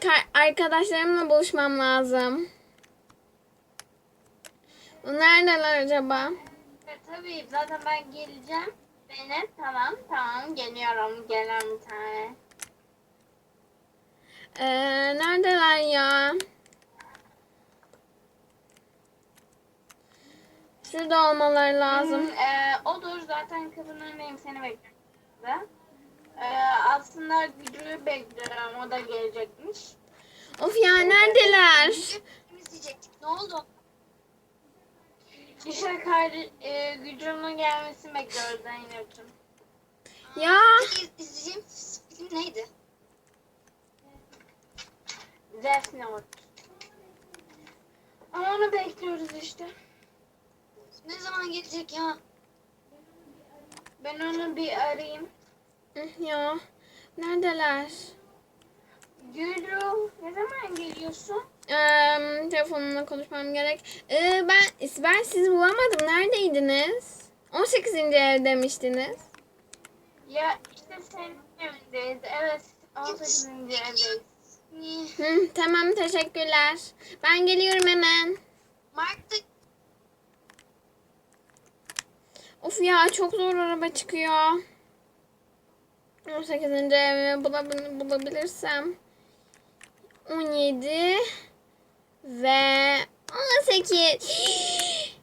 Ka- arkadaşlarımla buluşmam lazım. Neredeler acaba? E, tabii zaten ben geleceğim. Beni tamam tamam geliyorum gelen bir tane. Ee, neredeler ya? Şurada olmaları lazım. Hmm, e, odur zaten kapının önündeyim seni bekliyorum. E, aslında gücü bekliyorum o da gelecekmiş. Of ya neredeler? Ne oldu? İşte kardeş, e, gücümün gelmesini bekliyoruz Zeynep'ciğim. Ya Peki izleyeceğim film neydi? Death Note. Ama onu bekliyoruz işte. Ne zaman gelecek ya? Ben onu bir arayayım. Ya neredeler? Gülru ne zaman geliyorsun? Ee, telefonumla konuşmam gerek. Ee, ben ben sizi bulamadım. Neredeydiniz? 18. ev demiştiniz. Ya işte senin evindeyiz. Evet 18. evdeyiz. Hı, tamam teşekkürler. Ben geliyorum hemen. Mark'ta Of ya çok zor araba çıkıyor. 18. evimi bulabil- bulabilirsem. 17 ve 18.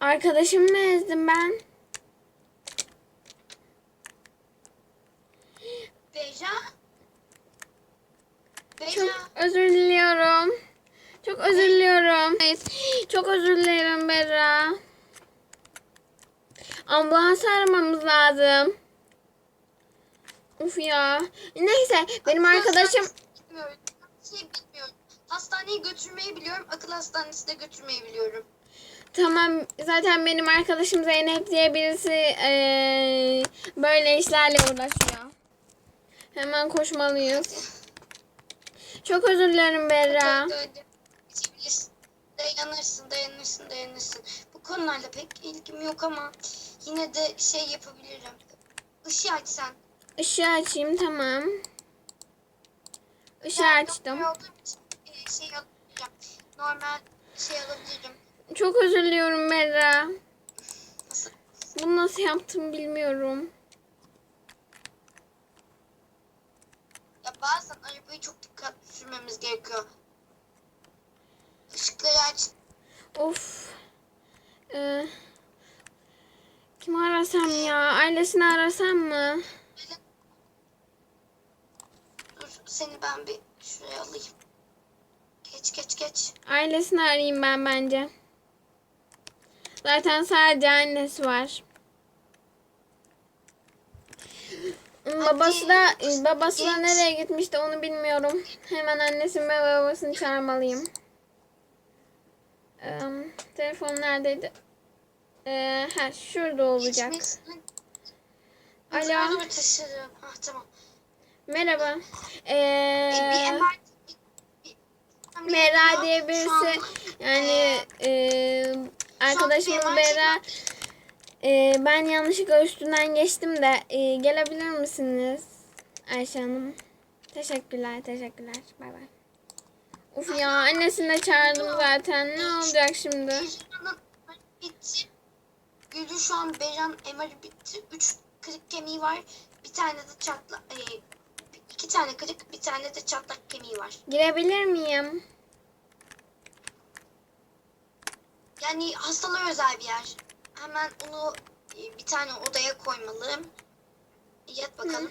Arkadaşımı mı ezdim ben? Beja. Çok Beja. özür diliyorum. Çok özür diliyorum. Çok özür dilerim Berra. Ambulans aramamız lazım. Uf ya. Neyse benim Akıl arkadaşım Bilmiyorum. Şey bilmiyorum. Hastaneye götürmeyi biliyorum. Akıl hastanesine götürmeyi biliyorum. tamam zaten benim arkadaşım Zeynep diye birisi eee, böyle işlerle uğraşıyor. Hemen koşmalıyız. Çok özür dilerim Berra. Dayanırsın, dayanırsın, dayanırsın. Bu konularla pek ilgim yok ama yine de şey yapabilirim. Işığı aç sen. Işığı açayım tamam. Işığı Ben açtım. e, şey. Normal şey alabilirim. Çok özür diliyorum Berra. Nasıl? Bunu nasıl yaptım bilmiyorum. Ya bazen arabayı çok dikkatli sürmemiz gerekiyor. Işıkları aç. Of. Ee, kimi arasam ya? Ailesini arasam mı? Dur seni ben bir şuraya alayım. Geç geç geç. Ailesini arayayım ben bence. Zaten sadece annesi var. Babası da babası da nereye gitmişti onu bilmiyorum. Hemen annesini ve babasını çağırmalıyım. Ee, telefon neredeydi? Ee, ha şurada olacak. Alo. Ah tamam. Merhaba. E, Ee, bir- Mera diye birisi an- yani e, arkadaşımız MR Bera e, ben yanlışlıkla üstünden geçtim de e, gelebilir misiniz Ayşe Hanım? Teşekkürler, teşekkürler. Bay bay. Uf ya annesini de çağırdım zaten. Ne olacak şimdi? Gülü şu an Beja'nın MR'ı bitti. Üç kırık kemiği var. Bir tane de çatlak, e, iki tane kırık, bir tane de çatlak kemiği var. Girebilir miyim? Yani hastalara özel bir yer. Hemen onu e, bir tane odaya koymalıyım. Yat bakalım.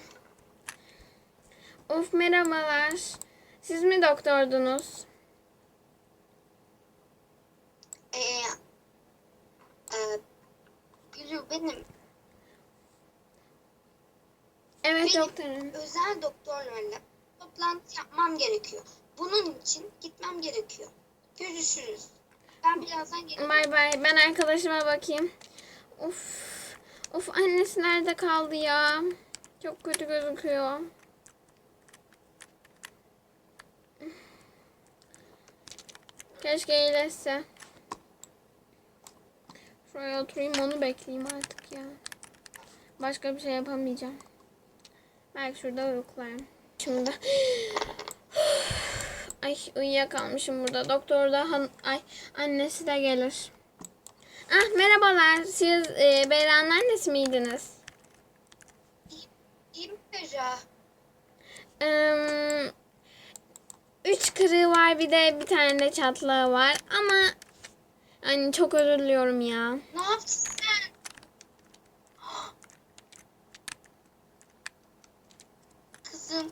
Of merhabalar. Siz mi doktordunuz? Ee, e, Gülü benim Evet Benim- doktorum. özel doktorlarla toplantı yapmam gerekiyor. Bunun için gitmem gerekiyor. Görüşürüz. Ben birazdan gelirim. Bay bay. Ben arkadaşıma bakayım. Of. Of annesi nerede kaldı ya? Çok kötü gözüküyor. Keşke iyileşse. Şuraya oturayım onu bekleyeyim artık ya. Başka bir şey yapamayacağım. Belki şurada uyuklarım. şimdi. Ay uyuyakalmışım burada. Doktor da han- ay annesi de gelir. Ah merhabalar. Siz e, Beyra'nın annesi miydiniz? İyi, iyi mi Berra? Eee, üç kırığı var bir de bir tane de çatlağı var ama hani çok özür diliyorum ya. Ne yaptın sen? Kızım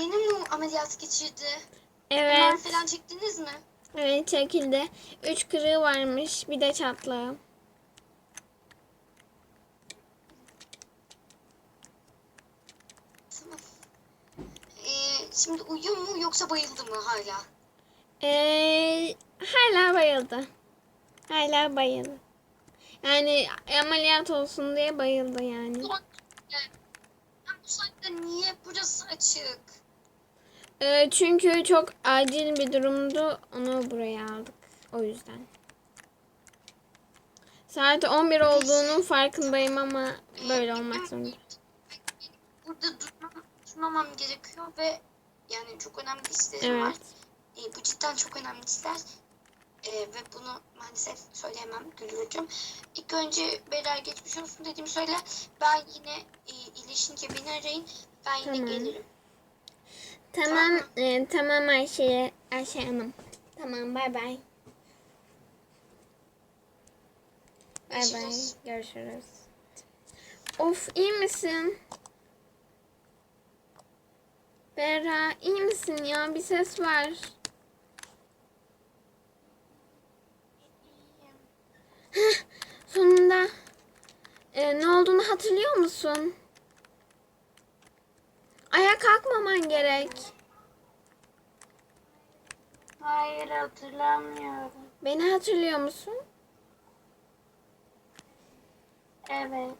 yeni mi ameliyat geçirdi? Evet. falan çektiniz mi? Evet çekildi. Üç kırığı varmış bir de çatlağı. Tamam. Ee, şimdi uyuyor mu yoksa bayıldı mı hala? Ee, hala bayıldı. Hala bayıldı. Yani ameliyat olsun diye bayıldı yani. Ulan, yani, bu saatte niye burası açık? Ee, çünkü çok acil bir durumdu. Onu buraya aldık. O yüzden. Saat 11 olduğunun farkındayım ama böyle olmak zorunda. Burada durmam, durmamam gerekiyor ve yani çok önemli işlerim var. Evet. Ee, bu cidden çok önemli işler. Ee, ve bunu maalesef söyleyemem Gülüyorcum. İlk önce Berer geçmiş olsun dediğimi söyle. Ben yine e, iyileşince beni arayın. Ben yine Tamam. gelirim. Tamam, e, tamam Ayşe, Ayşe Hanım. Tamam, bay bay. Bay bay, Görüşürüz. Of, iyi misin? Berra, iyi misin ya? Bir ses var. Sonunda. E, ne olduğunu hatırlıyor musun? Ayağa kalkmaman gerek. Hayır hatırlamıyorum. Beni hatırlıyor musun? Evet.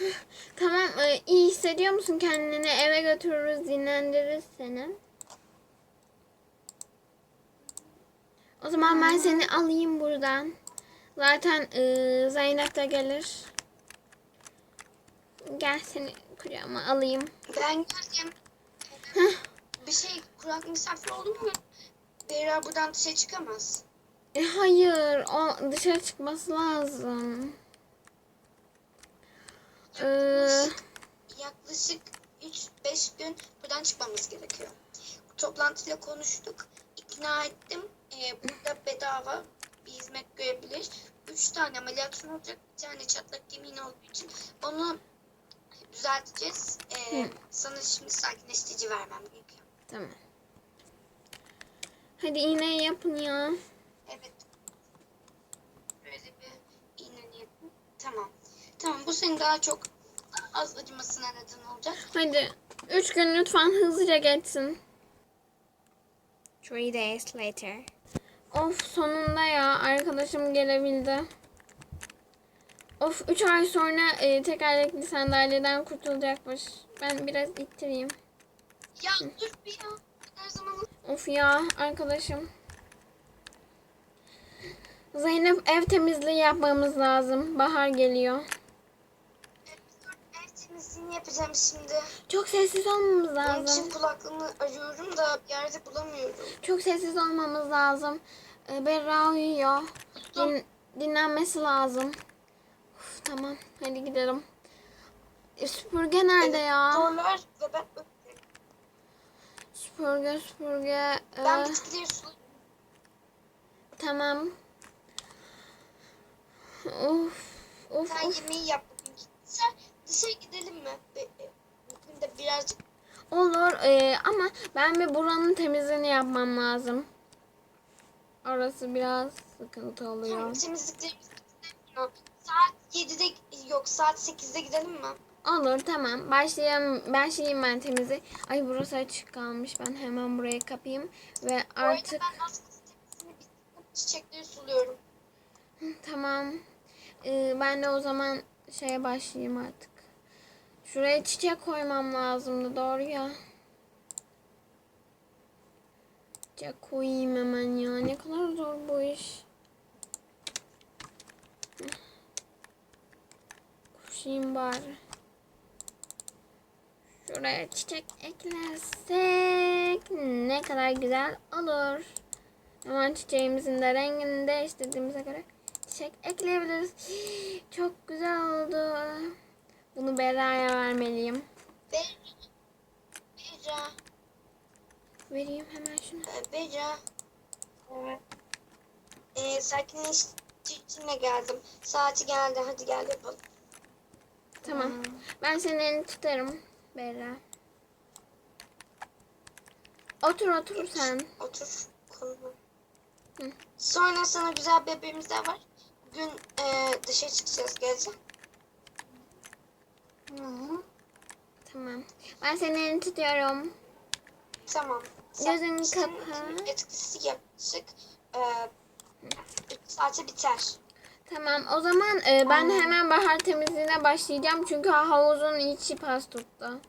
Tamam, e, iyi hissediyor musun kendini? Eve götürürüz, dinlendiririz seni. O zaman ben seni alayım buradan. Zaten e, Zeynep de gelir. Gel seni kucağıma alayım. Ben geldim. Bir şey kurak misafir olur mu? Berer buradan dışarı çıkamaz. E, hayır, o dışarı çıkması lazım. Ee, Yaklaşık, yaklaşık 3-5 gün buradan çıkmamız gerekiyor. Toplantıyla konuştuk. ikna ettim. Ee, burada bedava bir hizmet görebilir. 3 tane ameliyatın olacak. Bir tane çatlak yemin olduğu için onu düzelteceğiz. Ee, Hı. sana şimdi sakinleştirici vermem gerekiyor. tamam. Hadi iğneyi yapın ya. Evet. Böyle bir iğneni yapın. Tamam. Tamam bu senin daha çok daha az acımasına neden olacak. Hadi. Üç gün lütfen hızlıca geçsin. Three days later. Of sonunda ya arkadaşım gelebildi. Of üç ay sonra e, tekerlekli sandalyeden kurtulacakmış. Ben biraz ittireyim. Ya dur bir ya. Her zaman Of ya arkadaşım. Zeynep ev temizliği yapmamız lazım. Bahar geliyor. ev temizliğini yapacağım şimdi. Çok sessiz olmamız Onun lazım. için kulaklığımı arıyorum da bir yerde bulamıyorum. Çok sessiz olmamız lazım. Ee, Berra uyuyor. Din- dinlenmesi lazım. Tamam hadi gidelim. E, süpürge nerede ya? Zorlar ben öpüyorum. Süpürge süpürge. Ee, Ben bitkileri sulayayım. tamam. Of of Sen of. yemeği yap bugün. Sen dışarı gidelim mi? E, Bugün de birazcık Olur ee, ama ben bir buranın temizliğini yapmam lazım. Orası biraz sıkıntı oluyor. Tamam, temizliklerimiz bitmiyor. Saat 7'de yok saat 8'de gidelim mi? Olur tamam. Başlayayım, başlayayım ben temizliği. Ay burası açık kalmış. Ben hemen burayı kapayım. Ve artık ben. Çiçekleri suluyorum. tamam. Ee, ben de o zaman şeye başlayayım artık. Şuraya çiçek koymam lazımdı doğru ya. Çiçek koyayım hemen ya. Ne kadar zor bu iş. Koşayım bari. Şuraya çiçek eklersek ne kadar güzel olur. Hemen çiçeğimizin de rengini değiştirdiğimize göre çiçek ekleyebiliriz. Çok güzel oldu. Bunu Berra'ya vermeliyim. Bera. Bera. Vereyim hemen şunu. e, Bera. Evet. Ee, sakinleştiricine geldim. Saati geldi. Hadi gel yapalım. Tamam. Ben senin elini tutarım Berra. Otur otur sen. Otur. Koluma. Hı. Sonra sana güzel bebeğimiz de var. Bugün e, dışarı çıkacağız. Gelecek. Tamam. Ben senin elini tutuyorum. Tamam. Gözünü Senin kapa. Etkisi yaklaşık e, 3 saate biter. Tamam o zaman e, ben hemen bahar temizliğine başlayacağım. Çünkü havuzun içi pas tuttu.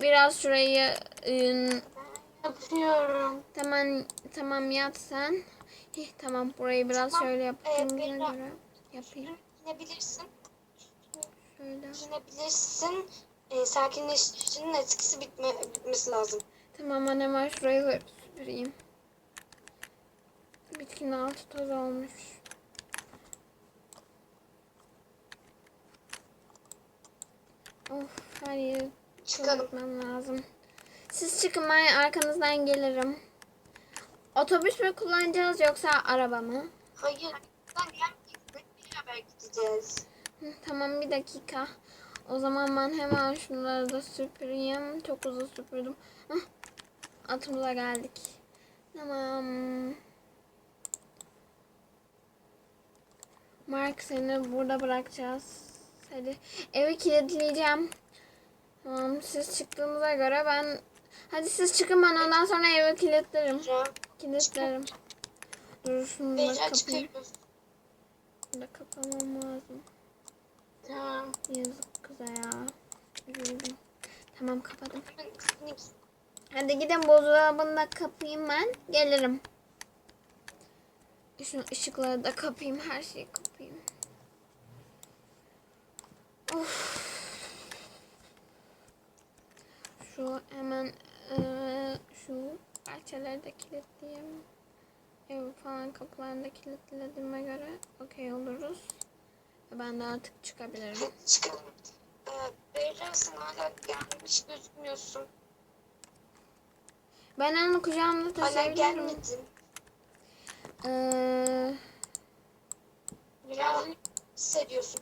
Biraz şurayı e, Yapıyorum. tamam tamam yat sen. Hih, tamam burayı biraz Tamam, şöyle e, yaptığımıza Berra. göre yapayım. Ginebilirsin. Şöyle. Ginebilirsin. E, sakinleştiricinin etkisi bitme, bitmesi lazım. Tamam ben hemen şurayı süpüreyim. Bitkinin altı toz olmuş. Of her yeri Çıkalım. Çıkartmam lazım. Siz çıkın ben arkanızdan gelirim. Otobüs mü kullanacağız yoksa araba mı? Hayır. Ben gelmeyeceksin. Beraber gideceğiz. Hı, Tamam bir dakika. O zaman ben hemen şunları da süpüreyim. Çok uzun süpürdüm. Hah, atımıza geldik. Tamam. Mark seni burada bırakacağız. Hadi evi kilitleyeceğim. Tamam siz çıktığınıza göre ben... Hadi siz çıkın ben ondan sonra evi kilitlerim. Kilitlerim. Dur şunu da kapayım. Bunu kapamam lazım. Tamam. Yazık kıza ya. Üzüldüm. Tamam kapadım. Hadi gidin buzdolabını da kapayım ben. Gelirim. Şu ışıkları da kapayım. Her şeyi kapayım. Of. Şu hemen eee, şu parçaları da kilitleyeyim. Ev falan kapılarını da kilitlediğime göre okey oluruz. Ben de artık çıkabilirim. Çıkalım. Ee, Bera sen hala gelmiş gözükmüyorsun. Ben onu kucağımda Hala gelmedin. Ee, Biraz hissediyorsun.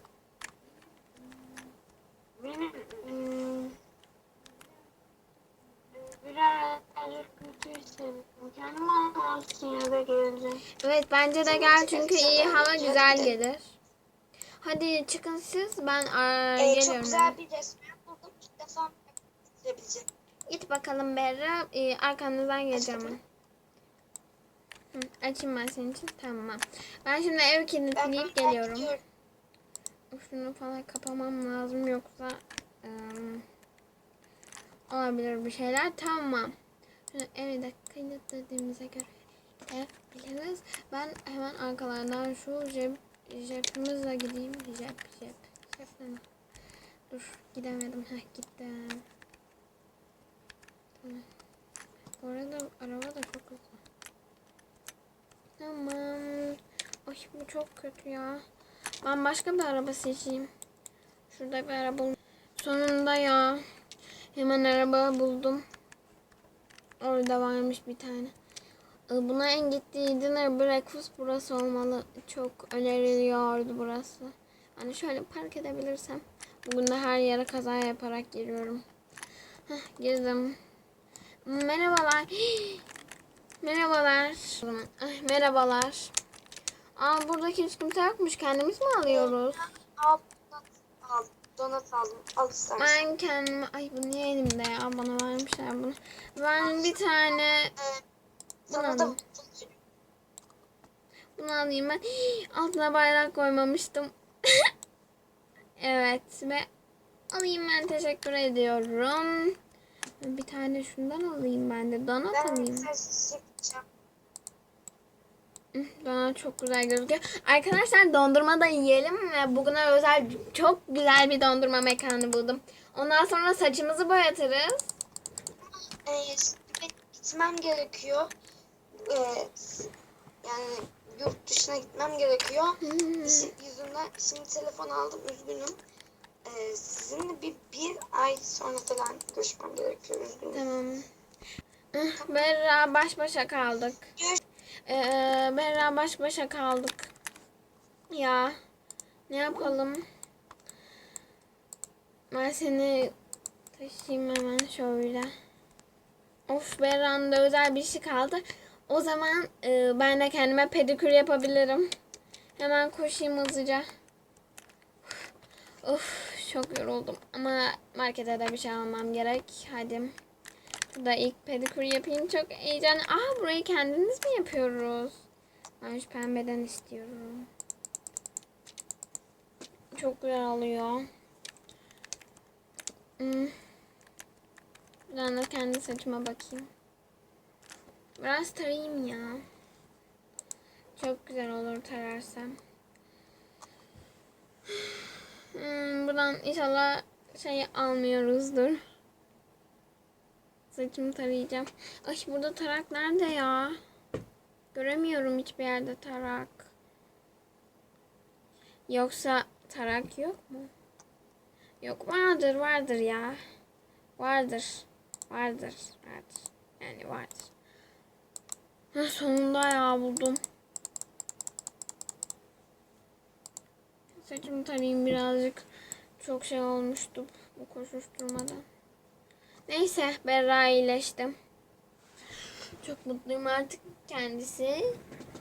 Benim eee, birazcık kötü hissediyorum. Kendimi anlamak için eve geleceğim. evet bence de gel çünkü iyi hava güzel gelir. Hadi çıkın siz ben aa, Ee, geliyorum. çok güzel bir restoran buldum. İlk defa. Git bakalım Berra. Ee, arkanızdan geleceğim ben. Hı, açayım ben senin için. Tamam. Ben şimdi ev Ben kilitleyip geliyorum. gidiyorum. Şunu falan kapamam lazım yoksa ım, olabilir bir şeyler. Tamam. Evi de kilitlediğimize göre gidebiliriz. Ben hemen arkalarından şu jep, jepimizle gideyim. Jep, jep. ne? Dur gidemedim. Heh gittim. Tamam. Bu arada araba da çok hızlı. Tamam. Ay bu çok kötü ya. Ben başka bir araba seçeyim. Şurada bir araba Sonunda ya. Hemen araba buldum. Orada varmış bir tane. Buna en gittiği dinner breakfast burası olmalı. Çok öneriliyordu burası. Hani şöyle park edebilirsem. Bugün de her yere kaza yaparak giriyorum. Heh, girdim. Merhabalar. Merhabalar. Ay, Merhabalar. Aa buradaki kimse yokmuş. Kendimiz mi alıyoruz? Al, donat al. Donat aldım. Al istersen. Ben kendime... Ay bu niye elimde ya? Bana vermişler bunu. Ben bir tane... Ee, da alayım. Bunu alayım ben. Altına bayrak koymamıştım. evet ve alayım ben teşekkür ediyorum. Bir tane şundan alayım ben de. Donat ben alayım. ses çekeceğim. Bana çok güzel gözüküyor. Arkadaşlar dondurma da yiyelim ve bugüne özel çok güzel bir dondurma mekanı buldum. Ondan sonra saçımızı boyatırız. Ee, şimdi gitmem gerekiyor. Ee, yani yurt dışına gitmem gerekiyor. İşi yüzünden şimdi telefon aldım üzgünüm. Ee, sizinle bir, bir ay sonra falan görüşmem gerekiyor üzgünüm. Tamam. Berra baş başa kaldık. Görüş- Ee, Berra baş başa kaldık. Ya ne yapalım? Ben seni taşıyayım hemen şöyle. Of Berra'nın da özel bir işi kaldı. O zaman e, ben de kendime pedikür yapabilirim. Hemen koşayım hızlıca. Of çok yoruldum ama markete de bir şey almam gerek. Hadi. Burada ilk pedikür yapayım. Çok heyecanlı. Aa burayı kendimiz mi yapıyoruz? Ben şu pembeden istiyorum. Çok güzel oluyor. Hmm. Ben de kendi saçıma bakayım. Biraz tarayayım ya. Çok güzel olur tararsam. Hmm, buradan inşallah şey almıyoruzdur. Saçımı tarayacağım. Ay burada tarak nerede ya? Göremiyorum hiçbir yerde tarak. Yoksa tarak yok mu? Yok vardır vardır ya. Vardır. Vardır. Vardır. Yani vardır. Ha, sonunda ya buldum. Saçımı tarayayım birazcık. Çok şey olmuştu bu koşuşturmadan. Neyse Berra iyileştim. Çok mutluyum artık kendisi.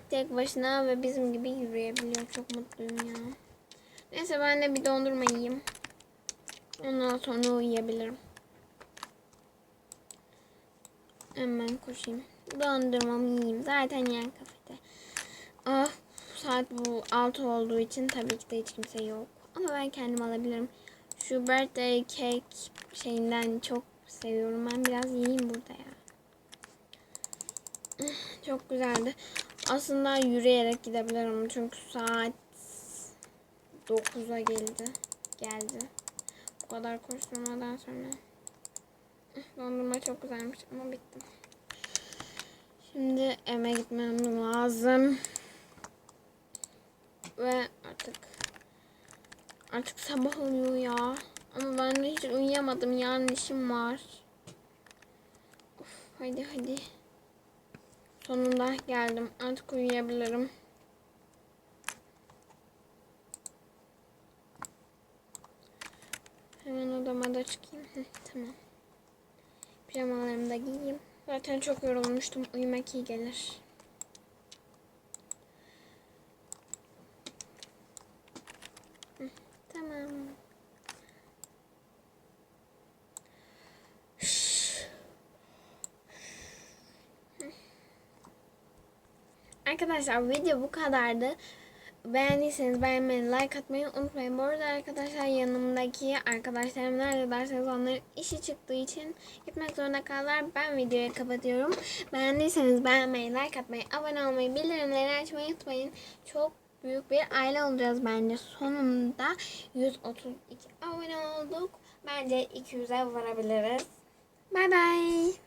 Tek başına ve bizim gibi yürüyebiliyor. Çok mutluyum ya. Neyse ben de bir dondurma yiyeyim. Ondan sonra uyuyabilirim. Hemen koşayım. Dondurmamı yiyeyim. Zaten yan kafede. Ah saat bu 6 olduğu için tabii ki de hiç kimse yok. Ama ben kendim alabilirim. Şu birthday cake şeyinden çok seviyorum. Ben biraz yiyeyim burada ya. Çok güzeldi. Aslında yürüyerek gidebilirim çünkü saat 9'a geldi. Geldi. Bu kadar koşturmadan sonra. Dondurma çok güzelmiş ama bitti. Şimdi eve gitmem lazım. Ve artık artık sabah oluyor ya. Ama ben hiç uyuyamadım. Yarın işim var. Of, hadi hadi. Sonunda geldim. Artık uyuyabilirim. Hemen odama da çıkayım. Tamam. Pijamalarımı da giyeyim. Zaten çok yorulmuştum. Uyumak iyi gelir. Hı, Tamam. Arkadaşlar video bu kadardı. Beğendiyseniz beğenmeyi, like atmayı unutmayın. Bu arada arkadaşlar yanımdaki arkadaşlarım nerede derseniz onların işi çıktığı için gitmek zorunda kaldılar. Ben videoyu kapatıyorum. Beğendiyseniz beğenmeyi, like atmayı, abone olmayı, bildirimleri açmayı unutmayın. Çok büyük bir aile olacağız bence. Sonunda 132 abone olduk. Bence 200'e varabiliriz. Bay bay.